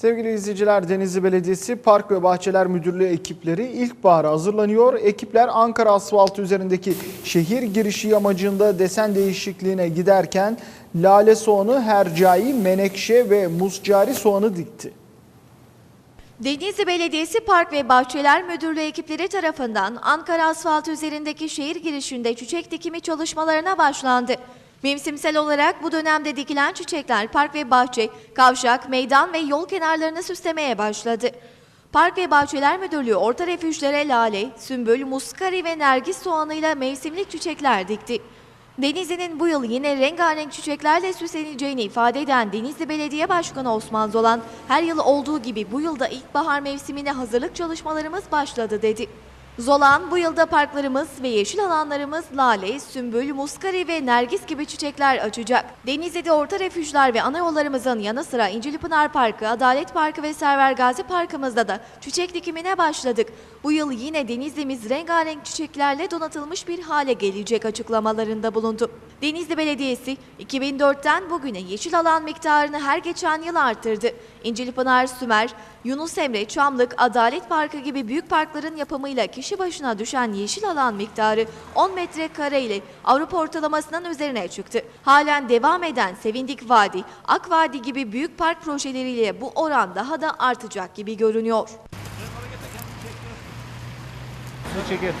Sevgili izleyiciler Denizli Belediyesi Park ve Bahçeler Müdürlüğü ekipleri ilkbahara hazırlanıyor. Ekipler Ankara asfaltı üzerindeki şehir girişi yamacında desen değişikliğine giderken lale soğanı, hercai, menekşe ve muscari soğanı dikti. Denizli Belediyesi Park ve Bahçeler Müdürlüğü ekipleri tarafından Ankara asfaltı üzerindeki şehir girişinde çiçek dikimi çalışmalarına başlandı. Mevsimsel olarak bu dönemde dikilen çiçekler park ve bahçe, kavşak, meydan ve yol kenarlarını süslemeye başladı. Park ve Bahçeler Müdürlüğü orta refüjlere lale, sümbül, muskari ve nergis soğanıyla mevsimlik çiçekler dikti. Denizli'nin bu yıl yine rengarenk çiçeklerle süsleneceğini ifade eden Denizli Belediye Başkanı Osman Zolan, her yıl olduğu gibi bu yılda ilkbahar mevsimine hazırlık çalışmalarımız başladı dedi. Zolan, bu yılda parklarımız ve yeşil alanlarımız lale, sümbül, muskari ve nergis gibi çiçekler açacak. Denizli'de orta refüjler ve ana yollarımızın yanı sıra İncilipınar Parkı, Adalet Parkı ve Server Gazi Parkımızda da çiçek dikimine başladık. Bu yıl yine Denizli'miz rengarenk çiçeklerle donatılmış bir hale gelecek açıklamalarında bulundu. Denizli Belediyesi 2004'ten bugüne yeşil alan miktarını her geçen yıl arttırdı. İncilipınar, Sümer, Yunus Emre, Çamlık, Adalet Parkı gibi büyük parkların yapımıyla kişi başına düşen yeşil alan miktarı 10 metrekare ile Avrupa ortalamasının üzerine çıktı. Halen devam eden Sevindik Vadi, Ak Vadi gibi büyük park projeleriyle bu oran daha da artacak gibi görünüyor. Çeker.